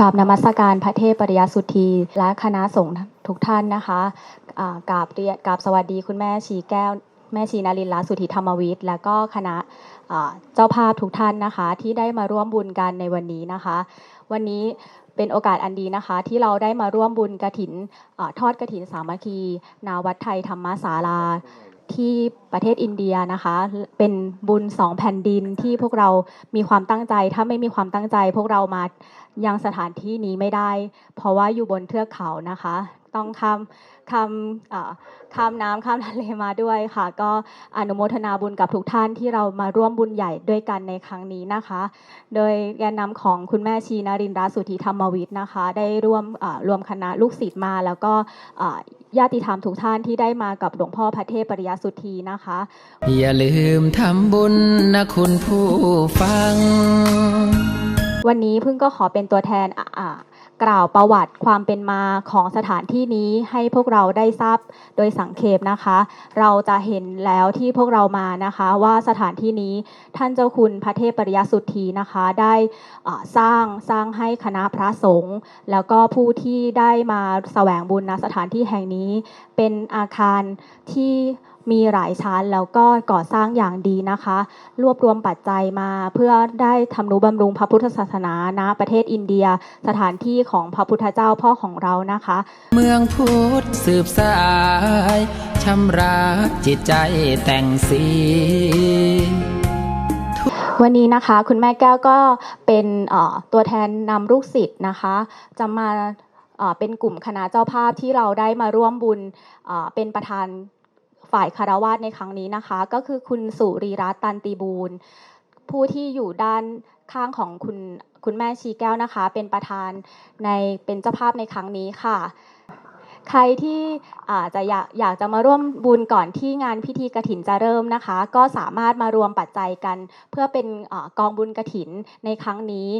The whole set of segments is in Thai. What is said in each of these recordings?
กับนมัสการพระเทพปริยสุทธีและคณะสงฆ์ทุกท่านนะคะกราบเรียกราบสวัสดีคุณแม่ชีแก้ว แม่ชีนารินลาสุทธิธรรมวิทย์ และก็คณะเจ้าภาพทุกท่านนะคะ ที่ได้มาร่วมบุญกันในวันนี้นะคะ วันนี้เป็นโอกาสอันดีนะคะ ที่เราได้มาร่วมบุญกระถินอ่าทอดกระถินสามัคคี นาวัดไทยธรรมศาลา ที่ประเทศอินเดียนะคะ เป็นบุญสองแผ่นดินที่พวกเรามีความตั้งใจ ถ้าไม่มีความตั้งใจ พวกเรามายังสถานที่นี้ไม่ได้ เพราะว่าอยู่บนเทือกเขานะคะ ต้องข้ามข้ามเอ่อข้ามน้ำข้ามทะเลมาด้วยค่ะ ก็อนุโมทนาบุญกับทุกท่านที่เรามาร่วมบุญใหญ่ด้วยกันในครั้งนี้นะคะ โดยแกนนำของคุณแม่ชีนารินทร์รัตน์สุทธิธรรมวิทย์นะคะ ได้ร่วมเอ่อรวมคณะลูกศิษย์มา แล้วก็เอ่อญาติธรรมทุกท่านที่ได้มากับหลวงพ่อพระเทพปริยสุทธีนะคะ อย่าลืมทำบุญนะคุณผู้ฟัง วันนี้เพิ่งก็ขอเป็นตัวแทนอะอ่า กล่าวประวัติความเป็นมาของสถานที่นี้ให้พวกเราได้ทราบโดยสังเขปนะคะ เราจะเห็นแล้วที่พวกเรามานะคะว่าสถานที่นี้ท่านเจ้าคุณพระเทพปริยสุทธีนะคะ ได้สร้างสร้างให้คณะพระสงฆ์แล้วก็ผู้ที่ได้มาแสวงบุญณสถานที่แห่งนี้ เป็นอาคารที่ มีหลายชั้นแล้วก็ก่อสร้างอย่างดีนะคะ รวบรวมปัจจัยมาเพื่อได้ทำนุบำรุงพระพุทธศาสนาณประเทศอินเดีย สถานที่ของพระพุทธเจ้าพ่อของเรานะคะ เมืองพุทธสืบสายชำระจิตใจแต่งสีวันนี้นะคะคุณแม่แก้วก็เป็นเอ่อตัวแทนนำลูกศิษย์นะคะ จะมาเอ่อเป็นกลุ่มคณะเจ้าภาพที่เราได้มาร่วมบุญเอ่อเป็นประธาน ฝ่ายคารวาสในครั้งนี้นะคะ ก็คือคุณสุรีรัตน์ตันติบูรณ์ผู้ที่อยู่ด้านข้างของคุณคุณแม่ชีแก้วนะคะ เป็นประธานในเป็นเจ้าภาพในครั้งนี้ค่ะ ใครที่อาจจะอยากอยากจะมาร่วมบุญก่อนที่งานพิธีกระถินจะเริ่มนะคะ ก็สามารถมารวมปัจจัยกัน เพื่อเป็นอกองบุญกระถินในครั้งนี้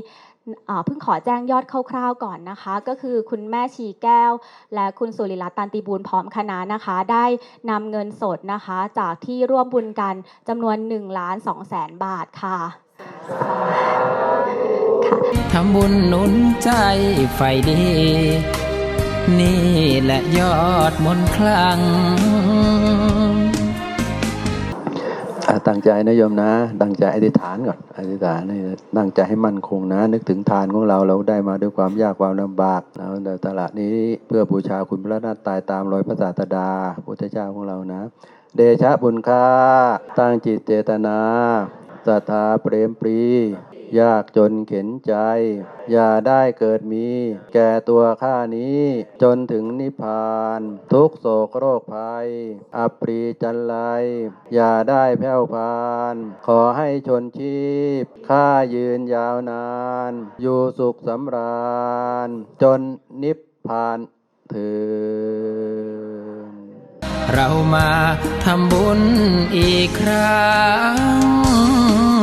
เพิ่งขอแจ้งยอดคร่าวๆก่อนนะคะ ก็คือคุณแม่ชีแก้ว และคุณสุริรัตตันติบูรณ์พร้อมคณะนะคะ ได้นำเงินสดนะคะ จากที่ร่วมบุญกันจำนวน1ล้าน2แสนบาทค่ะทำบุญหนุนใจไฟดี นี่แหละยอดมนคลังตั้งใจนะโยมนะ ตั้งใจอธิษฐานก่อนอธิษฐานให้ตั้งใจให้มั่นคงนะ นึกถึงทานของเราเราได้มาด้วยความยากความลำบากเราแต่ตลาดนี้เพื่อบูชาคุณพระนาตายตามรอยพระศาสดาพุทธเจ้าของเรานะ เดชะบุญค่าตั้งจิตเจตนาศรัทธาเปรมปรี ยากจนเข็นใจ อย่าได้เกิดมี แก่ตัวข้านี้ จนถึงนิพพาน ทุกโศกโรคภัย อัปรีจันไรอย่าได้แผ่วพาน ขอให้ชนชีพ ข้ายืนยาวนาน อยู่สุขสำราญ จนนิพพานถึงเรามาทำบุญอีกครั้ง